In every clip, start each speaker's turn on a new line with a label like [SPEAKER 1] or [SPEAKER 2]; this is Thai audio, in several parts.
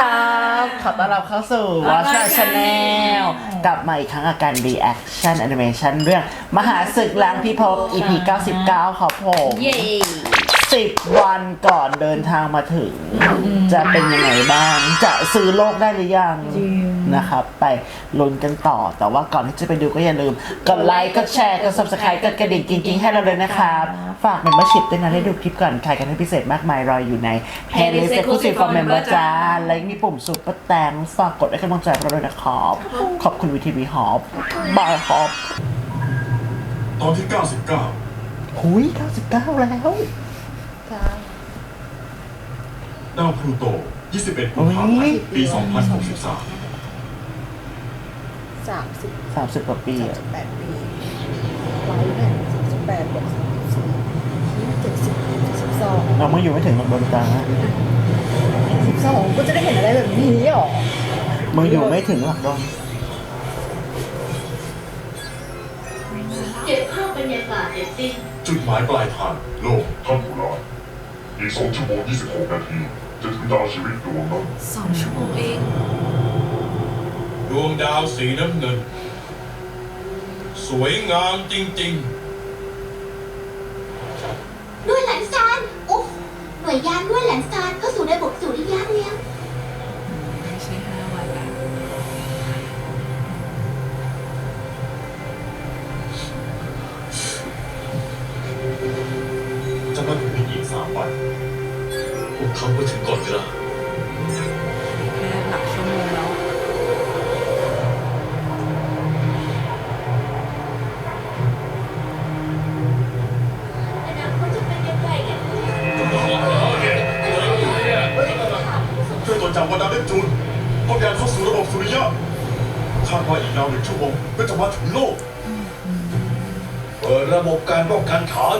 [SPEAKER 1] ครับ ขอต้อนรับเข้าสู่ Watch My Channel กลับมาอีกครั้งกับการ reaction animation เรื่อง มหาศึกล้างพิภพ EP 99 ครับผม
[SPEAKER 2] เย้
[SPEAKER 1] สิบวันก่อนเดินทางมาถึง จะเป็นยังไงบ้าง จะซื้อโลกได้หรือยังนะครับ ไปลุ้นกันต่อแต่ว่าก่อนที่จะไปดูก็อย่าลืม กดไลค์กดแชร์กด subscribe กดกระดิ่งกิ๊งๆ ให้เราเลยนะครับ ฝาก membership ด้วยนะได้ดูคลิปก่อนใครกันให้พิเศษมากมายรออยู่ใน playlist exclusive for member จ้าและมีปุ่ม super แตงฝากกดให้กำลังใจเราด้วยนะครับ ขอบคุณวีทีวีฮอปบายฮอป
[SPEAKER 3] ตอนที่ 99
[SPEAKER 1] หุย99 แล้ว
[SPEAKER 3] ดาวพลูโต 21กุมภาพัน
[SPEAKER 1] โอ้ย
[SPEAKER 3] ธ์ปี 2063
[SPEAKER 2] สามสิบ
[SPEAKER 1] 30กว่าปี
[SPEAKER 2] สาม
[SPEAKER 1] อะ
[SPEAKER 2] สิบแปดปีร้อยแผ่นสามสิบแปดบวกสามสิบสี่เจ็ดสิบเจ็ดสิบสอง
[SPEAKER 1] เราไม่อยู่ไม่ถึงหรอกดวงตา
[SPEAKER 2] สิบสองก็จะได้เห็นอะไรแบบนี้หรอ
[SPEAKER 1] มึงอยู่ไม่ถึงหรอกดวง
[SPEAKER 4] เก็บภาพบรรยากาศเสร็จสิ้น
[SPEAKER 3] จุดหมายปลายทางโลก
[SPEAKER 5] ท่านผู้ร้ายอีกสองชั่วโมงยี่สิบหกนาที จะถึงดาวชีวิตดวงนั้น
[SPEAKER 6] สองชั่วโมงเอง
[SPEAKER 7] ดวงดาวสีน้ำเงิน สวยงามจริง
[SPEAKER 4] ด้วยหลันซานอุ๊บหน่วยยานด้วยหลันซานเข้าสู่ระบบสุริยะแล้ว
[SPEAKER 6] ไม่ใช่ห้าวันละ
[SPEAKER 3] จะมาถึงในอีก3วัน พวกเขาก็ถึงก่อนเวลา
[SPEAKER 6] แค่หลักชั่วโมงแล้ว
[SPEAKER 4] อนาคตจะเป็นยังไงกัน
[SPEAKER 3] ช่วยตรวจจับวันดาวเนปจูนพบยานเข้าสู่ระบบสุริยะคาดว่าอีกราวหนึ่งชั่วโมงก็จะมาถึงโลก
[SPEAKER 7] ๆเปิดระบบการป้องกันฐาน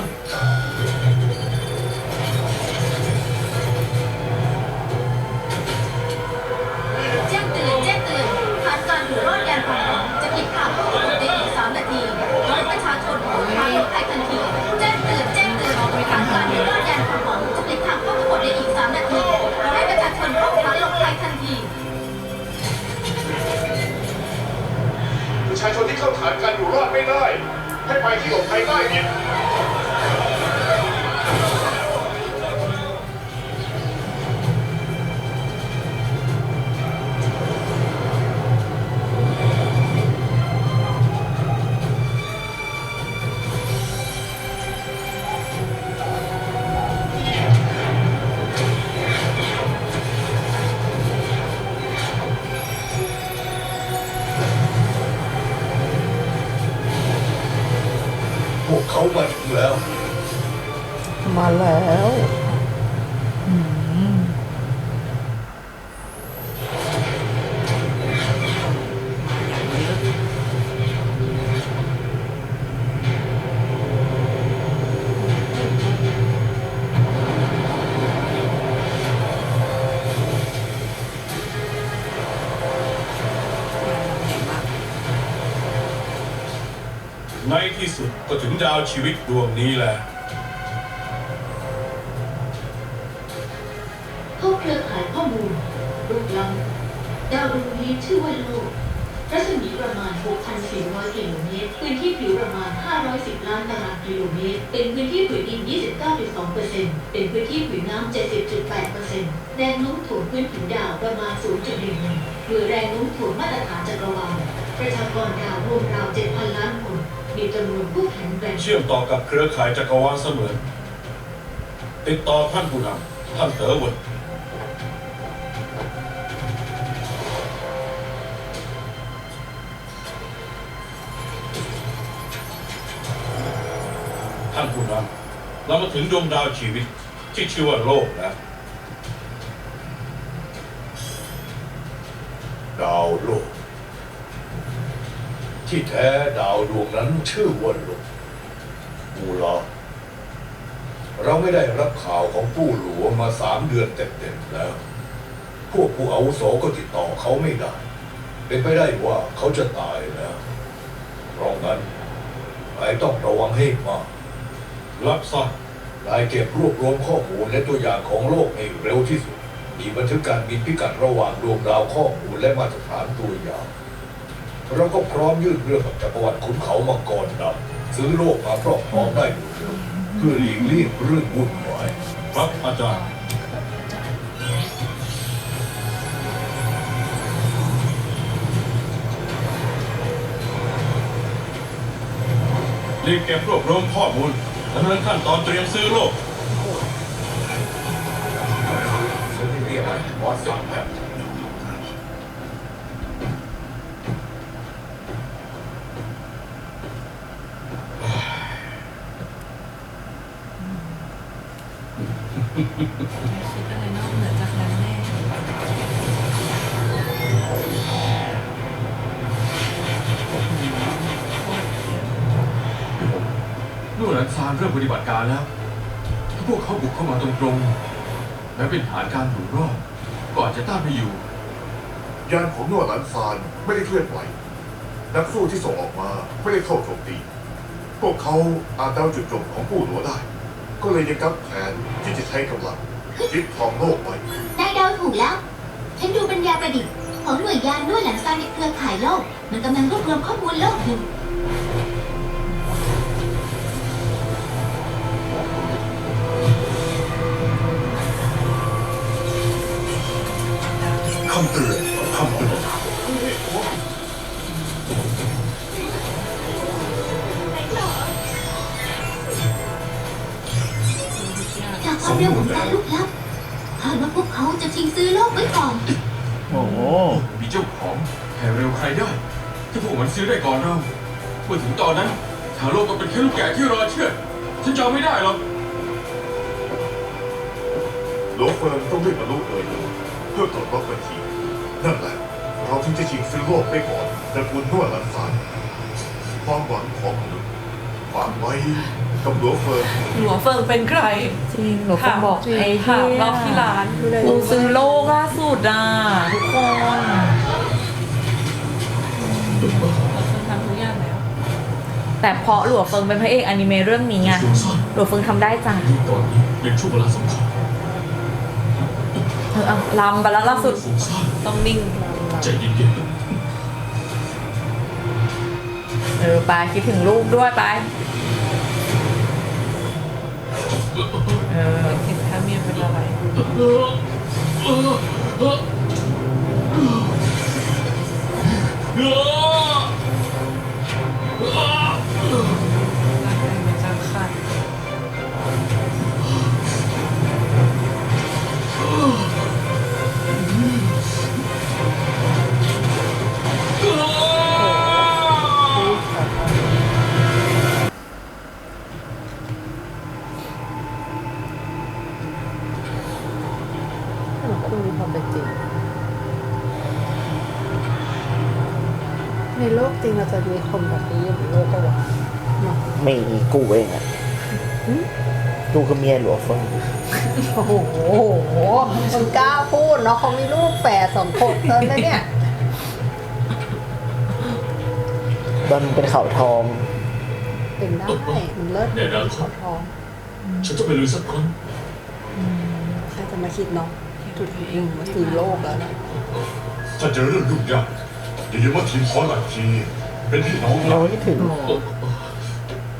[SPEAKER 4] ก็ถึงดา
[SPEAKER 7] วชีวิตดวงนี้แหละ
[SPEAKER 4] เข้าเครือข่ายข้อมูลรูปลังดาวดวงนี้ชื่อว่าโลกรัศมีประมาณ 6,400 กิโลเมตร พื้นที่ผิวประมาณ 510 ล้านตารางกิโลเมตร เป็นพื้นที่ผืนดิน 29.2%เป็นพื้นที่ผืนน้ำ 70.8%แรงโน้มถ่วงพื้นผิวดาวประมาณ 0.11หรือแรงโน้มถ่วงมาตรฐานจักรวาล ประชากรดาวรวมราว 7,000 ล้านคน มีจำนวนผู้แข็งแรง
[SPEAKER 7] เชื่อมต่อกับเครือข่ายจักรวาลเสมือน ติดต่อท่านผู้นำท่านเต๋อเวิร์ดท่านผู้นำเรามาถึงดวงดาวชีวิตที่ชื่อว่าโลกแล้ว
[SPEAKER 5] ดาวโลก ที่แท้ดาวดวงนั้นชื่อว่าโลกปูลาเราไม่ได้รับข่าวของผู้หลวงมาสามเดือนเต็มๆแล้ว พวกผู้อาวุโสก็ติดต่อเขาไม่ได้ เป็นไปได้ว่าเขาจะตายแล้วเพราะงั้นนายต้องระวังให้มาก
[SPEAKER 7] รับทราบ
[SPEAKER 5] นายเก็บรวบรวมข้อมูลและตัวอย่างของโลกให้เร็วที่สุด มีบันทึกการบินพิกัดระหว่างดวงดาวข้อมูลและมาตรฐานตัวอย่าง เราก็พร้อมยื่นเรื่องกับจักรวรรดิขุนเขามังกรดำซื้อโลกมาครอบครองได้โดยเร็วเพื่อหลีกเลี่ยงเรื่องวุ่นวาย
[SPEAKER 8] ครับอาจารย์รีบเก็บรวบรวมข้อมูลดำเนินขั้นตอนเตรียมซื้อโลก
[SPEAKER 5] ฉันไม่เรียกอะไรบอสสั่งแบบ
[SPEAKER 6] คิดอะไรนอกเหนือจากนั้นแน่
[SPEAKER 9] นู่นหลันซานเริ่มปฏิบัติการแล้ว ถ้าพวกเขาบุกเข้ามาตรงๆ และเป็นฐานการอยู่รอดก็อาจจะต้านไม่อยู่
[SPEAKER 10] ยานของนวดหลันซานไม่ได้เคลื่อนไหว นักสู้ที่ส่งออกมาไม่ได้เข้าโจมตี พวกเขาอาจเดาจุดจบของผู้หลัวได้ ก็เลยยังกับแผนที่จะใช้กำลังยึดครองโลกไว้
[SPEAKER 7] นายเดาถูกแล้ว ฉันดูปัญญาประดิษฐ์ของหน่วยยานด้วยหลังซานในเครือข่ายโลก มันกำลังรวบรวมข้อมูลโลกอยู่
[SPEAKER 3] คำเตือน
[SPEAKER 9] ใครได้ ถ้าพวกมันซื้อได้ก่อนเราเมื่อถึงตอนนั้นชาวโลกก็เป็นแค่ลูกแกะที่รอเชื่อดฉันจำไม่ได้หรอก
[SPEAKER 10] หลวงเฟิร์นต้องรีบมาลุกเลยเพื่อตรวจล็อกบัญชีนั่นแหละ เราถึงจะชิงซื้อโลกได้ก่อนตระกูลนวดหลันซานความหวังของมนุษย์ฝากไว้กับหลวงเฟิร์น
[SPEAKER 6] หลวงเฟิงเป็นใคร
[SPEAKER 11] จริงหนูคงบอกไอ้
[SPEAKER 6] ถาม
[SPEAKER 11] เหี้ย
[SPEAKER 6] รอบที่ร้าน
[SPEAKER 11] กูซื้อโลกล่าสุดอะทุกคน
[SPEAKER 6] หลวงเฟิง ทำทุกอย่างแล้ว
[SPEAKER 11] แต่เพราะหลวงเฟิงเป็นพระเอกอนิเมะเรื่องนี้ไงหลวงเฟิงทำได้จ้ะ
[SPEAKER 9] ตอนนี้เป็นช่วงเวลาสำคัญ
[SPEAKER 11] เออเอาลำไปแล้วล่าสุด
[SPEAKER 9] ฟุ้งซ่าน
[SPEAKER 6] ต้องนิ่ง
[SPEAKER 9] ใจเย็น
[SPEAKER 11] เออไปคิดถึงลูกด้วยไป เออ
[SPEAKER 6] เห็นท่าเมียเป็นอะไรร่างกา
[SPEAKER 2] คือเมี
[SPEAKER 1] ยหลวงเฟิง
[SPEAKER 2] โอ้โหมันกล้าพูดเนาะเขามีลูกแฝดสองคนเท่านั้นเนี่ย
[SPEAKER 1] ตอนเป็นเขาทอง
[SPEAKER 2] เป็นได้มันเลิศเป็นเขอทอง
[SPEAKER 9] ฉันจะไปลุยสักครั้ง
[SPEAKER 2] ใครจะมาคิดเนาะจุดหนึ่งมาคือโลกแล้วนะ
[SPEAKER 3] ถ้าเจอเรื่องยุ่งยากอย่าลืมว่าทีมขอหลักที เป็นพี่น้อง
[SPEAKER 1] เรา
[SPEAKER 3] น
[SPEAKER 1] ไม่ถึง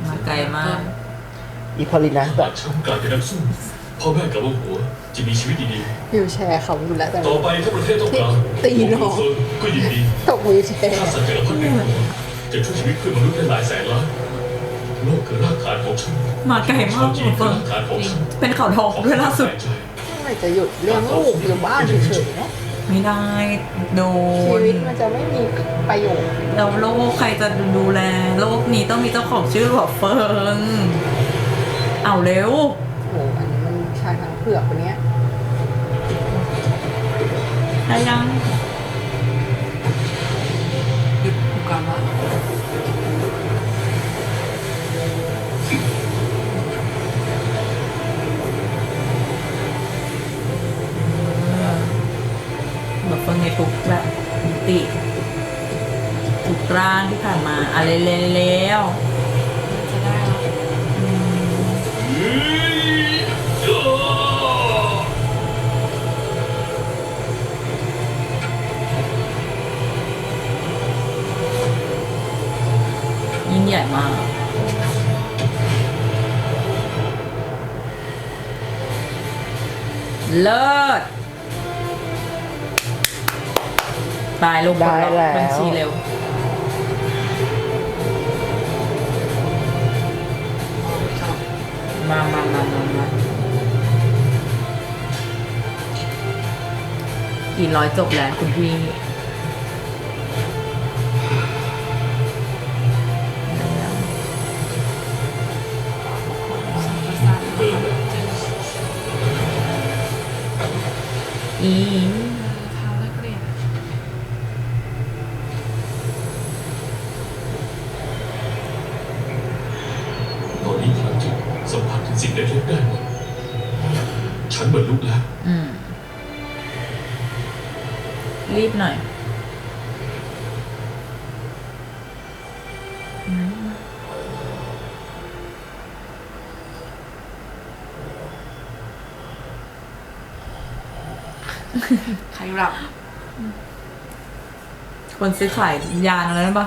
[SPEAKER 11] มาไกลมาก
[SPEAKER 1] อีพอลินัสแบ
[SPEAKER 9] หา
[SPEAKER 1] บ
[SPEAKER 9] กฉันกลายเป็นนักสู้พ่อแม่กับลูกหัวจะมีชีวิตดี
[SPEAKER 2] วิวแชร์เขาอยู่แล้วแต่
[SPEAKER 9] ๆ ต่อไปถ้าประเทศต้องการ
[SPEAKER 2] ตีน้อง
[SPEAKER 9] ผมก็ยินดี
[SPEAKER 2] ตกวิวแชร์
[SPEAKER 9] ถ้าสัญญาพันธ์หนึ่งจะช่วยชีวิตเพื่อนมนุษย์ได้หลายแสนล้านโลกคือรากฐานของฉัน
[SPEAKER 11] มาไกลมาก
[SPEAKER 9] ชาวจีน
[SPEAKER 11] หลวง
[SPEAKER 9] คือ
[SPEAKER 11] เฟิง
[SPEAKER 9] รากฐานของฉัน
[SPEAKER 11] เป็นเขาทองด้วยล่าสุด
[SPEAKER 2] เมื่อไหร่จะหยุดเลี้ยงลูกอยู่บ้านเฉยๆเนาะ
[SPEAKER 11] ไม่ได้โด
[SPEAKER 2] ชี
[SPEAKER 11] น
[SPEAKER 2] วิตมันจะไม่มีประโยชน์
[SPEAKER 11] แล้วโลกใครจะดูแล โลกนี้ต้องมีเจ้าของชื่อหลวงเฟิง เอาเร็ว
[SPEAKER 2] โอ้โหอันนี้มันชายทางเผือกคนเนี้ย
[SPEAKER 11] ได้ยัง
[SPEAKER 6] หยุดอุกกาบาต
[SPEAKER 11] หลวงเฟิงในทุกแบบมิติทุกร่างที่ผ่านมาอะไรแล้ว
[SPEAKER 6] ใหญ่มาก
[SPEAKER 9] เลิ
[SPEAKER 11] ศตายลูก
[SPEAKER 1] บอไแล้ว
[SPEAKER 11] บัญชีเร็ว มามามามามากี่ร้อยจบแล้วคุณพี่
[SPEAKER 6] อีเท้านักเรียน
[SPEAKER 9] ตอนนี้พลังจิตสัมผัสถึงสิ่งเล็กๆได้หมดฉันบรรลุแล้ว
[SPEAKER 11] อืม รีบหน่อย
[SPEAKER 6] ใครหลับ
[SPEAKER 11] คนซื้อขายยานอะไรนั่นปะ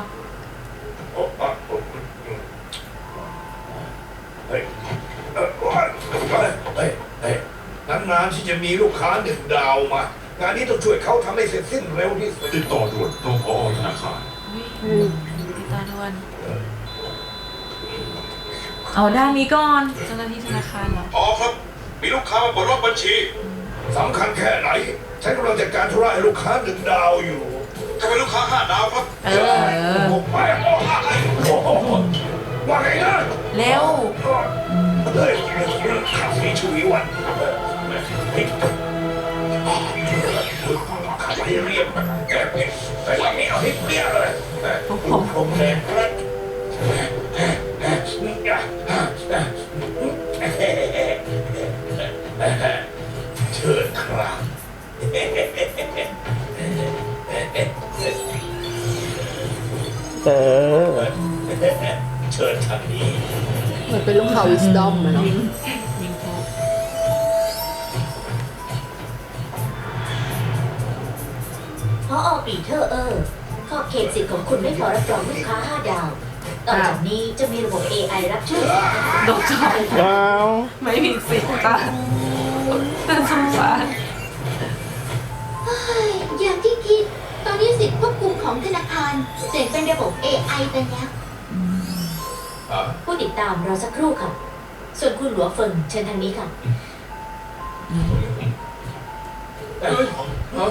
[SPEAKER 5] เฮ้ยเอ่อเฮ้ยเฮ้ยนานๆที่จะมีลูกค้าหนึ่งดาวมา งานนี้ต้องช่วยเขาทำให้เสร็จสิ้นเร็วที่สุด
[SPEAKER 3] ติดต่อด่วนตรงพอธนาคาร
[SPEAKER 6] อุ้ยติดตาดวน
[SPEAKER 11] เอาด้านนี้ก่อน
[SPEAKER 6] เจ้าหน้าที่ธนาคารเหรอ
[SPEAKER 8] อ๋อครับ มีลูกค้ามาเปิดรับบัญชี
[SPEAKER 5] สำคัญแค่ไหน ฉันกำลังจัดการธุระให้ลูกค้าหนึ่งดาวอยู่
[SPEAKER 8] ถ้าเป็นลูกค้าห้าดาวครับ
[SPEAKER 11] เออ
[SPEAKER 5] ผมไปโอ้โหว่าไงนะ
[SPEAKER 11] เร็ว
[SPEAKER 5] เฮ้ยข้ามีชีวิตวันเฮ้ยข้าไม่เรียบแกเเอ
[SPEAKER 1] อ
[SPEAKER 5] เชิญทางนี้
[SPEAKER 2] เหมือนเป็นลูกค้าวิสดอมอะเนาะ
[SPEAKER 6] ยิงโท
[SPEAKER 7] พออปีเทอร์เออร์ขอบเขตสิทธิ์ของคุณไม่ขอรับรองลูกค้า5ดาว ต่อจากนี้จะมีระบบ AI รับช่วย
[SPEAKER 6] โดนจับ
[SPEAKER 1] ว้าว
[SPEAKER 6] ไม่มีสิทธิ์ตาแต่สงสาร
[SPEAKER 7] อย่างที่คิด ตอนนี้สิทธิ์ควบคุมของธนาคารเปลี่ยนเป็นระบบ AI ไปแล้ว
[SPEAKER 5] อะ
[SPEAKER 7] ผู้ติดตามรอสักครู่ค่ะ ส่วนคุณหลัวเฟิงเชิญทางนี้ค่ะ
[SPEAKER 5] เอ้ยฮะ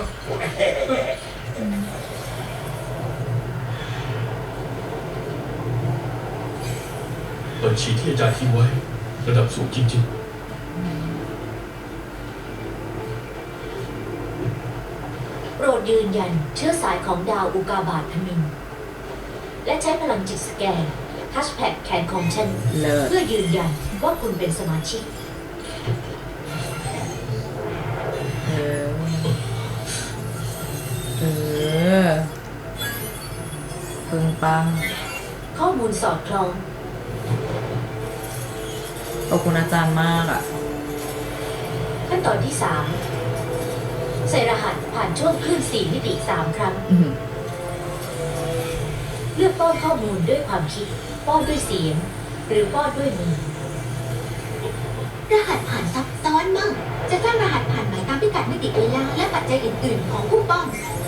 [SPEAKER 9] บัญชีที่อาจารย์ทิ้งไว้ ระดับสูงจริง
[SPEAKER 7] โปรด ยืนยันเชื้อสายของดาวอุกาบาตพมินและใช้พลังจิตสแกนแฮชแท็กแขนของฉัน
[SPEAKER 11] เลิศ
[SPEAKER 7] เพื่อยืนยันว่าคุณเป็นสมาชิก
[SPEAKER 11] เออ เออปึงปัง
[SPEAKER 7] ข้อมูลสอดคล้อง
[SPEAKER 11] ขอบคุณอาจารย์มากอะ
[SPEAKER 7] ขั้นตอนที่ 3 ใส่รหัสผ่านช่วงคลื่น4มิติ3ครั้ง
[SPEAKER 11] อื้อหือ
[SPEAKER 7] เลือกป้อนข้อมูลด้วยความคิด ป้อนด้วยเสียง หรือป้อนด้วยมือ รหัสผ่านซับซ้อนมากจะสร้างรหัสผ่านหมายตามพิกัดมิติเวลาและปัจจัยอื่นๆ ของผู้ป้อน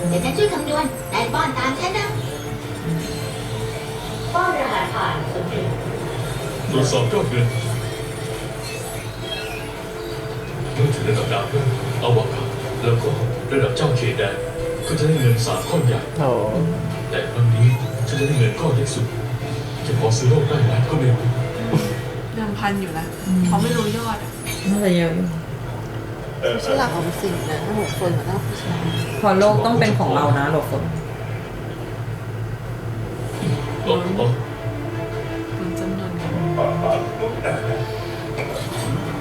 [SPEAKER 7] เดี๋ยวฉันช่วยคำนวณแต่ป้อนตามฉันนะ ป้อนรหัสผ่านสำเร็จ
[SPEAKER 9] ๆตรวจสอบยอดเงินเมื่อถึงระดับดาวฤกษ์อวกาศ แล้วก็ระดับเจ้าเขตแดนก็จะได้เงินสามก้อนใหญ่
[SPEAKER 1] โถ
[SPEAKER 9] แต่ครั้งนี้ฉันจะได้เงินก้อนเล็กสุด จะพอซื้อโลกได้ไหมก็ไม่รู้
[SPEAKER 6] เดิมพันอยู่นะเขาไม่รู้ยอดอะ
[SPEAKER 11] น่าจะเยอะอยู่
[SPEAKER 2] ไม่ใช่หลักของสิ่งนะถ้าหกคนอะต้อง
[SPEAKER 11] พอโลกต้องเป็นของเรานะหลบฝน
[SPEAKER 9] อ๋ออ๋อ
[SPEAKER 6] คุณจำนวนเงิน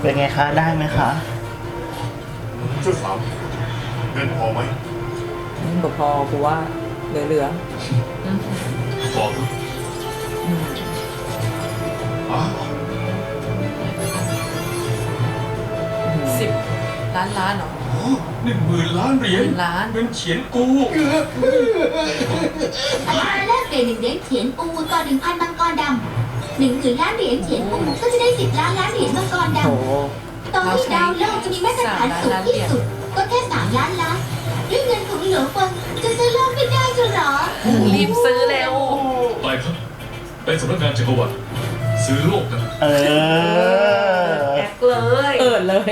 [SPEAKER 1] เป็นไงคะ ได้ไหมคะ
[SPEAKER 10] ช่วยถาม เงินพอไหม
[SPEAKER 11] นี่บอกพอกูว่าเหลือ
[SPEAKER 9] พอครับ
[SPEAKER 11] ๆอืม
[SPEAKER 9] อ้าว
[SPEAKER 6] สิบล้านล้านเหรอ
[SPEAKER 9] หนึ่งหมื่นล้านเหรียญ
[SPEAKER 6] ล้าน
[SPEAKER 9] เงินเฉียนกู
[SPEAKER 7] อัตราแลกเปลี่ยนหนึ่งเหรียญเถียนปูต่อหนึ่งพันมังกรดำหนึ่งหมื่นล้านเหรียญเถียนปูก็จะได้สิบล้านล้านเหรียญมังกรด
[SPEAKER 11] โถำ
[SPEAKER 7] ตอนที่ดาวโลกจะมีมาตรฐานสูงที่สุด ก็แค่สามล้านล้านด้วยเงินของหลวงเฟิงจะซื้อโลกไม่ได้จะหรอ
[SPEAKER 6] รีบซื้อเร็ว
[SPEAKER 8] ไปครับไปสำนักงานจักรวรรดิซื้อโลกกัน
[SPEAKER 1] เออ
[SPEAKER 6] แอกเลย
[SPEAKER 11] เอิดเลย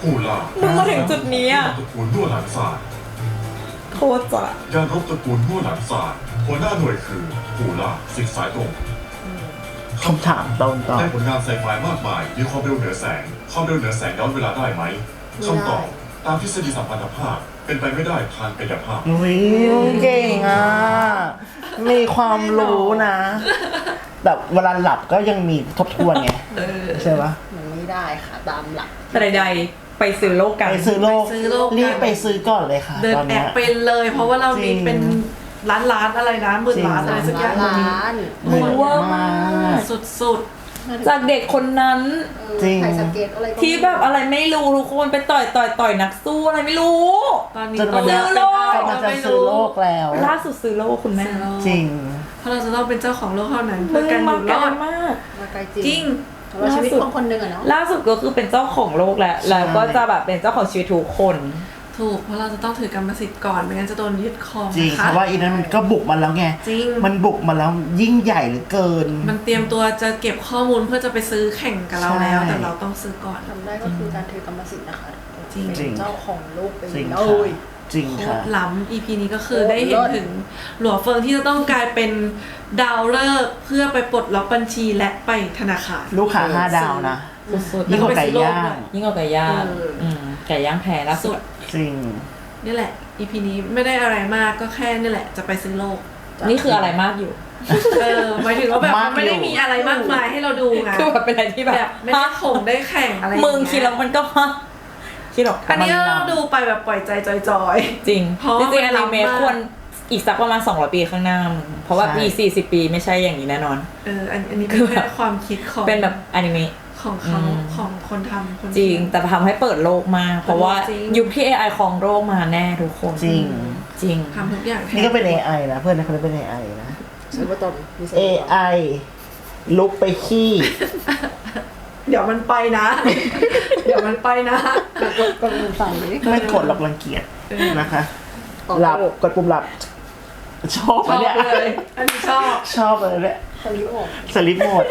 [SPEAKER 3] ผู้ล่า
[SPEAKER 11] มึงมาถึงจุดนี้อะ
[SPEAKER 3] ตระกูลนัวหลานซาน
[SPEAKER 11] โคตรจะ
[SPEAKER 3] ยานรบตระกูลนัวหลานซานหัวหน้าหน่วยคือผู้ล่าสิทธิสายตรง
[SPEAKER 1] คำถามตอนต่อ
[SPEAKER 3] ได้ผลงานไซไฟมากมายมีความเร็วเหนือแสงความเร็วเหนือแสงย้อนเวลาได้ไหมคำตอบ ตามทฤษฎีสัมพันธภาพ เป็นไปไม่ได้ทางกายภาพ
[SPEAKER 1] วิวเก่งอะ มีความรู้นะ แบบเวลาหลับก็ยังมีทบทวนไง
[SPEAKER 6] เออ
[SPEAKER 1] ใช่ปะ
[SPEAKER 2] มันไม่ได้ค่ะตามหลัก
[SPEAKER 11] แต่ใดๆไปซื้อโลกกัน
[SPEAKER 1] ไปซื้อโลก
[SPEAKER 6] ไปซื้อโลกกัน
[SPEAKER 1] รีบไปซื้อก่อนเลยค่ะ
[SPEAKER 6] เดิน
[SPEAKER 1] ตอน
[SPEAKER 6] แอ
[SPEAKER 1] เนี้
[SPEAKER 6] ก
[SPEAKER 1] ย
[SPEAKER 6] เป็นเลย เพราะว่าเรา
[SPEAKER 1] จริ
[SPEAKER 6] มี
[SPEAKER 1] ง
[SPEAKER 6] เป็นล้านล้านๆอะไรนะหมื่นล้าน
[SPEAKER 1] จริง
[SPEAKER 6] อะไรสักอย่าง
[SPEAKER 2] ล้าน
[SPEAKER 11] มึงเวอร์มาก
[SPEAKER 6] สุด
[SPEAKER 11] จากเด็กคนนั้น
[SPEAKER 1] จริง
[SPEAKER 2] ถ่ายสเก็ตอะไรก็
[SPEAKER 11] ที่แบบอะไรไม่รู้ทุกคนไปต่อยต่อยต่อยนักสู้อะไรไม่รู้
[SPEAKER 6] ๆตอนนี้
[SPEAKER 1] จน
[SPEAKER 6] ต้
[SPEAKER 1] วั
[SPEAKER 6] อนง
[SPEAKER 1] เนี้ย
[SPEAKER 11] ซื้อโลก
[SPEAKER 1] กำลังจะซื้อโลกแล้ว
[SPEAKER 11] ล่าสุดซื้อโลกคุณแม่
[SPEAKER 6] ซื้อโลก
[SPEAKER 1] จริง
[SPEAKER 6] เพราะเราจะต้องเป็นเจ้าของโลกเท่านั้น
[SPEAKER 11] มึ
[SPEAKER 6] เพื่องการอ
[SPEAKER 11] มา
[SPEAKER 6] ยู่
[SPEAKER 11] ไก
[SPEAKER 6] ร
[SPEAKER 11] ล
[SPEAKER 6] อด
[SPEAKER 11] มาก
[SPEAKER 2] มาไกลจ
[SPEAKER 6] จ
[SPEAKER 2] ริ
[SPEAKER 6] ริ
[SPEAKER 2] ง
[SPEAKER 6] ง
[SPEAKER 2] สำหรับชีวิตคนคนหนึ่งอะเนาะ
[SPEAKER 11] ล่าสุดก็คือเป็นเจ้าของโลกแล้วแล้วก็จะแบบเป็นเจ้าของชีวิตทุกคน
[SPEAKER 6] ถูกเพราะเราจะต้องถือกรรมสิทธิ์ก่อนไม่งั้นจะโดนยึดครอง
[SPEAKER 1] จริง
[SPEAKER 6] นะ
[SPEAKER 1] เพ
[SPEAKER 6] คะ
[SPEAKER 1] ราะว่าอีนั้นมันก็บุกมาแล้วไง
[SPEAKER 6] จริง
[SPEAKER 1] มันบุกมาแล้วยิ่งใหญ่เหลือเกิน
[SPEAKER 6] มันเตรียมตัวจะเก็บข้อมูลเพื่อจะไปซื้อแข่งกับเราแล้ว
[SPEAKER 1] ใช่
[SPEAKER 6] แต่เราต้องซื้อก่อน
[SPEAKER 2] ทำได้ก็คือการถือกรรมสิทธิ์นะคะ
[SPEAKER 6] จริง
[SPEAKER 2] เป็นเจ้าของโลกไป
[SPEAKER 1] จริง
[SPEAKER 2] เล
[SPEAKER 1] ค่ะ
[SPEAKER 2] ย
[SPEAKER 1] จริง
[SPEAKER 6] โค
[SPEAKER 1] ค่ะ
[SPEAKER 6] ตรล้ำ EP นี้ก็คือ
[SPEAKER 2] โคตร
[SPEAKER 6] ได้เห็น
[SPEAKER 2] เลิศ
[SPEAKER 6] ถึงหลัวเฟิงที่จะต้องกลายเป็นดาวฤกษ์เพื่อไปปลดล็อกบัญชีและไปธนาคาร
[SPEAKER 1] ลูกค้าห้าดาวนะ
[SPEAKER 11] สุด
[SPEAKER 1] ยิ่งกว่าไก่ย่าง
[SPEAKER 11] ๆยิ่งกว่าไก่ย่าง
[SPEAKER 6] เอออื
[SPEAKER 11] มไก่ย่างแพ้ล่าสุ
[SPEAKER 6] สุ
[SPEAKER 11] ด
[SPEAKER 6] ด
[SPEAKER 1] จริง
[SPEAKER 6] นี่แหละ EP นี้ไม่ได้อะไรมากก็แค่นี่แหละ จะไปซื้อโลก
[SPEAKER 11] นี่คืออะไรมากอยู่
[SPEAKER 6] เออหมายถึงว่าแบบ
[SPEAKER 1] มาก
[SPEAKER 6] มันไม่ได้
[SPEAKER 1] อยู่
[SPEAKER 6] มีอะไรมากมายให้เราดูไง
[SPEAKER 11] คือแบบเป็นอะไรที่แบ
[SPEAKER 6] แบบบไม่ได้คงได้แข่งอะไรอย่าง
[SPEAKER 11] มึง
[SPEAKER 6] เงี้ย
[SPEAKER 11] คิดแล้วมันก็ฮะคิดหรอก
[SPEAKER 6] อันนี้เราดูไปแบบปล่อยใจจอย
[SPEAKER 11] จริง
[SPEAKER 6] เพราะ
[SPEAKER 11] จ
[SPEAKER 6] ว่า
[SPEAKER 11] ริงๆ
[SPEAKER 6] มั
[SPEAKER 11] อนนิเมะ
[SPEAKER 6] ล้ำมาก
[SPEAKER 11] ควรอีกสักประมาณ 200 ปีข้างหน้ามึงเพราะว่า
[SPEAKER 1] ใช่
[SPEAKER 11] ปี40 ปีไม่ใช่อย่างนี้แน่นอน
[SPEAKER 6] ๆเอออันอันนี้
[SPEAKER 11] คื
[SPEAKER 6] เป็น
[SPEAKER 11] อ
[SPEAKER 6] แค่ความคิดของ
[SPEAKER 11] เป็นแบบอนิเมะ
[SPEAKER 6] ของเขา
[SPEAKER 11] อืม
[SPEAKER 6] ของคนทำคน
[SPEAKER 11] จริง
[SPEAKER 6] เขียน
[SPEAKER 11] แต่ทำให้เปิดโลกมาก เพราะว่า
[SPEAKER 6] จริง
[SPEAKER 11] ยุคที่ AI ครองโลกมาแน่ทุกคน
[SPEAKER 1] จริง
[SPEAKER 11] จริง
[SPEAKER 6] ทำทุกอย่างแท
[SPEAKER 1] นี่ก็เป็น AI นะ เพื่อนนะคนนี้เป็น AI นะ
[SPEAKER 2] ใช้ว่าตอนมีเซ็น
[SPEAKER 1] AI ลุกไปขี้
[SPEAKER 6] เดี๋ยวมันไปนะ เดี๋ยวมันไปนะ
[SPEAKER 2] กดกดมือสั่นเลย
[SPEAKER 1] ไม่กดหรอกรังเกียจนะคะ
[SPEAKER 2] ต่อ
[SPEAKER 1] หลับ
[SPEAKER 2] ระบบ
[SPEAKER 1] กดปุ่มหลับ ชอบ
[SPEAKER 6] ช
[SPEAKER 1] อั
[SPEAKER 6] อนบ
[SPEAKER 1] เนี้ย
[SPEAKER 6] เลย อันนี้ชอบ
[SPEAKER 1] ชอบเลยเนี่ย
[SPEAKER 2] สลิปออก
[SPEAKER 1] สลิปโหมด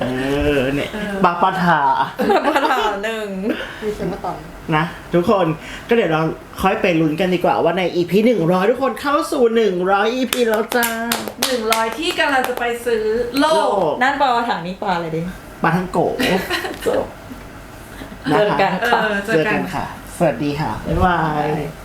[SPEAKER 1] เออเนี่ยบาปาทา
[SPEAKER 11] ปัญหาหนึ่ง
[SPEAKER 2] มีเซ็นว่าตอน
[SPEAKER 1] นะ ทุกคนก็เดี๋ยวเราค่อยไปลุ้นกันดีกว่าว่าใน EP หนึ่งร้อยทุกคนเข้าสู่หนึ่งร้อย EP แล้วจ้า
[SPEAKER 6] หนึ่งร้อยที่กำลังจะไปซื้อโล
[SPEAKER 1] โล
[SPEAKER 6] ก
[SPEAKER 1] ก
[SPEAKER 11] นั่นปลาถามนี่ปลาอะไรดิ
[SPEAKER 1] ปาทังโกะ
[SPEAKER 11] จบ
[SPEAKER 1] นะ
[SPEAKER 11] เจอกั
[SPEAKER 1] คะ
[SPEAKER 11] นค่ะ
[SPEAKER 6] เออเจ
[SPEAKER 1] เจ
[SPEAKER 6] อ
[SPEAKER 1] อ
[SPEAKER 6] กั
[SPEAKER 1] กันน ค่ะ สวัสดีค่ะ บ๊ายบาย